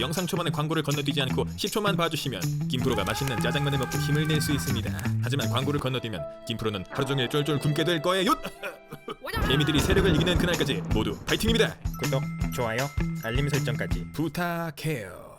영상 초반에 광고를 건너뛰지 않고 10초만 봐주시면 김프로가 맛있는 짜장면을 먹고 힘을 낼 수 있습니다. 하지만 광고를 건너뛰면 김프로는 하루 종일 쫄쫄 굶게 될 거예요. 개미들이 세력을 이기는 그날까지 모두 파이팅입니다. 구독, 좋아요, 알림 설정까지. 부탁해요.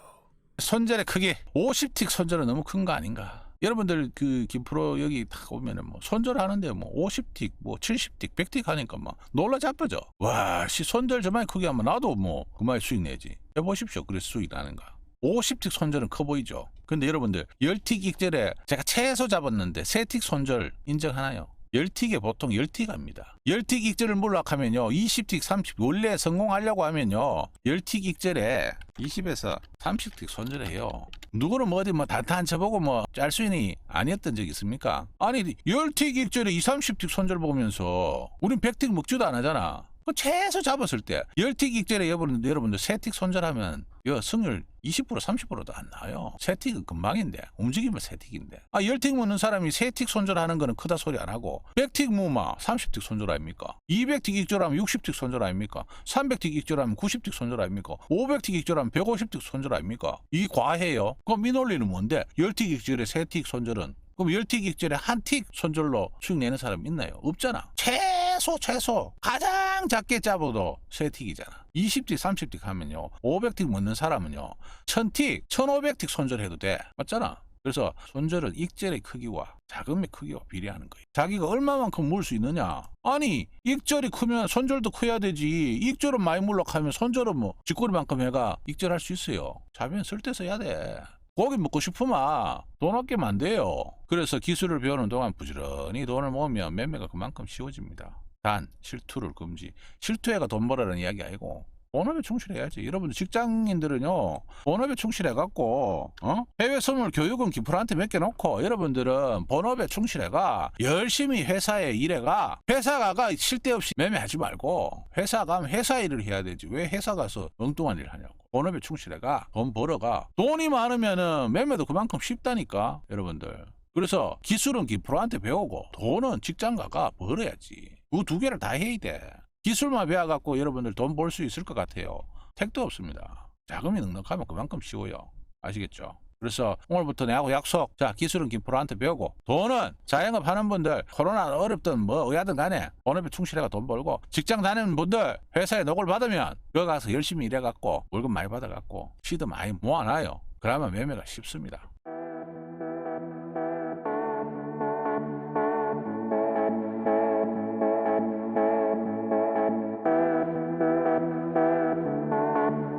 손절의 크기 50틱 손절은 너무 큰 거 아닌가? 여러분들 그 김프로 여기 딱 오면은 뭐 손절하는데 뭐 50틱, 뭐 70틱, 100틱 하니까 막 놀라 자빠져. 와, 씨 손절 저만 크게 하면 나도 뭐 그만 수익 내지. 해보십시오. 그래서 수익 나는가? 50틱 손절은 커 보이죠. 근데 여러분들 10틱 익절에 제가 최소 잡았는데 3틱 손절 인정하나요? 10틱에 보통 10틱 합니다. 10틱 익절을 몰락하면요. 20틱, 30, 원래 성공하려고 하면요. 10틱 익절에 20에서 30틱 손절해요. 누구는 뭐 어디 뭐 단탄 쳐보고 뭐 짤 수인이 아니었던 적 있습니까? 아니 10틱 익절에 2, 30틱 손절 보면서 우린 100틱 먹지도 안 하잖아. 그 최소 잡았을 때 10틱 익절에 여러분들, 여러분들 3틱 손절하면 여 승률 20% 30%도 안 나와요. 세 틱은 금방인데 움직이면 세 틱인데. 아 10틱 묻는 사람이 세틱 손절하는 거는 크다 소리 안 하고 100틱 무마 30틱 손절 아닙니까? 200틱 익절하면 60틱 손절 아닙니까? 300틱 익절하면 90틱 손절 아닙니까? 500틱 익절하면 150틱 손절 아닙니까? 이 과해요. 그럼 이 논리는 뭔데? 10틱 익절에 세틱 손절은 그럼 10틱 익절에 한 틱 손절로 수익 내는 사람 있나요? 없잖아. 최 소 최소 가장 작게 잡아도 세 틱이잖아. 20틱 30틱 하면요. 500틱 먹는 사람은요. 1000틱 1500틱 손절해도 돼. 맞잖아. 그래서 손절은 익절의 크기와 자금의 크기와 비례하는 거예요. 자기가 얼마만큼 물 수 있느냐. 아니 익절이 크면 손절도 커야 되지. 익절은 많이 물락하면 손절은 뭐 쥐꼬리만큼 해가 익절할 수 있어요. 자면 쓸때 써야 돼. 고기 먹고 싶으면 돈 아끼면 안 돼요. 그래서 기술을 배우는 동안 부지런히 돈을 모으면 매매가 그만큼 쉬워집니다. 단 실투를 금지. 실투해가 돈 벌어라는 이야기 아니고 본업에 충실해야지. 여러분들 직장인들은요 본업에 충실해갖고 어? 해외 선물 교육은 기프한테 맡겨놓고 여러분들은 본업에 충실해가 열심히 회사에 일해가 회사 가가 쉴데 없이 매매하지 말고 회사 가면 회사 일을 해야 되지 왜 회사 가서 엉뚱한 일 하냐고. 본업에 충실해가 돈 벌어가 돈이 많으면은 매매도 그만큼 쉽다니까 여러분들. 그래서 기술은 기프로한테 배우고 돈은 직장 가가 벌어야지. 그 두 개를 다 해야 돼. 기술만 배워갖고 여러분들 돈 벌 수 있을 것 같아요. 택도 없습니다. 자금이 넉넉하면 그만큼 쉬워요. 아시겠죠? 그래서 오늘부터 내하고 약속. 자, 기술은 김프로한테 배우고 돈은 자영업 하는 분들 코로나 어렵든 뭐 의하든 간에 본업에 충실해가 돈 벌고 직장 다니는 분들 회사에 노골 받으면 여기 가서 열심히 일해갖고 월급 많이 받아갖고 시드 많이 모아놔요. 그러면 매매가 쉽습니다.